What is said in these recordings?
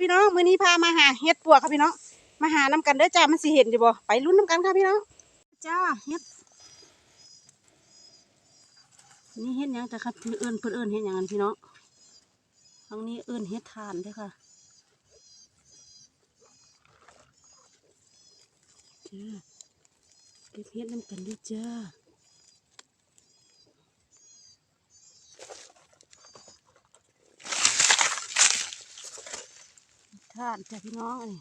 พี่น้องมื้อนี้พามาหาเห็ดปวกค่ะพี่น้องมาหาน้ำกันเด้อจ้ามันสิเห็นอยู่บ่ไปลุ้นน้ำกันค่ะพี่น้องจ้าเห็ดนี่เห็ดหยังจ้ะครับเพิ่นเอิ้นเพิ่นเอิ้นเห็ดหยังกันพี่น้องทางนี้เอิ้นเห็ดทานเด้ค่ะจ้าเก็บเห็ดน้ำกันด้วยจ้า ทานจ้ะพี่น้องเอ้ย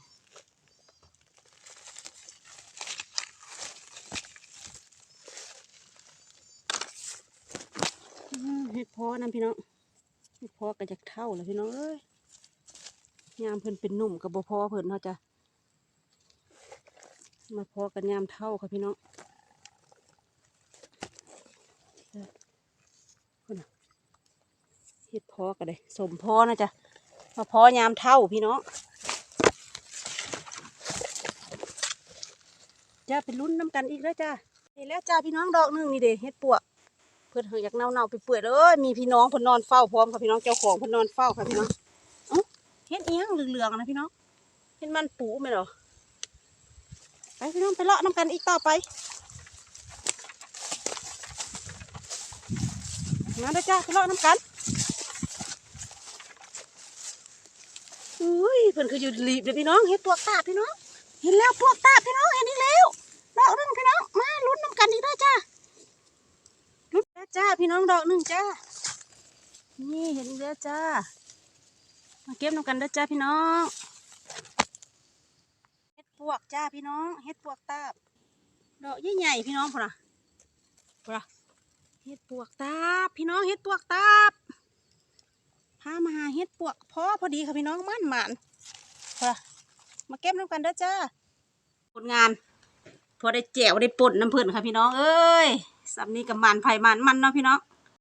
อืมเห็ดพอนั่นพี่น้องเห็ดพอก็จะเท่าแล้วพี่น้องเอ้ยยามเพิ่นเป็นหนุ่มกับบ่พอเพิ่นเขาจะมาพอกันยามเท่าค่ะพี่น้องเด้อพุ่นน่ะเห็ดพอก็ได้สมพอนะจ๊ะมาพอยามเท่าพี่น้อง จ้าเป็นรุ่นน้ำกันอีกแล้วจ้านี่แล้วจ้าพี่น้องดอกหนึงนี่เด้เฮ็ดปวกเพื่อนเฮยอยากเน่าเน่าไปเปื่อยเลยมีพี่น้องพนนอนเฝ้าพร้อมค่ะพี่น้องเจ้าของพนนอนเฝ้าค่ะพี่น้องเฮ็ดเอียงเหลืองๆนะพี่น้องเฮ็ดมันปูไหมเหรอไปพี่น้องไปเลาะน้ำกันอีกต่อไปมาเด้จ้าไปเลาะน้ำกันอุ้ยเพิ่นคืออยู่รีบเลยพี่น้องเฮ็ดปวกตาบพี่น้อง เห็นแล้วพวกตาพี่น้องเห็นอีกแล้วดอกหนึงพี่น้องมาลุ้นน้ำกันอีกด้วยจ้าลุ้นแล้วจ้าพี่น้องดอกหนึ่งจ้านี่เห็นอีกแล้วจ้ามาเก็บน้ำกันด้อจ้าพี่น้องเห็ดปวกจ้าพี่น้องเห็ดปวกตาบดอกใหญ่ๆพี่น้องพอนะพอนะเห็ดปวกตาบพี่น้องเห็ดปวกตาบพามาหาเห็ดปวกพอพอดีค่ะพี่น้องมั่นหมันพอนะ มาเก็บน้ำกันเด้อจ้าผลงาน พอได้แจวได้ป่นน้ำเพื่อนค่ะพี่น้องเอ้ยสำนี้กับมันไผ่มันมันเนาะพี่น้อง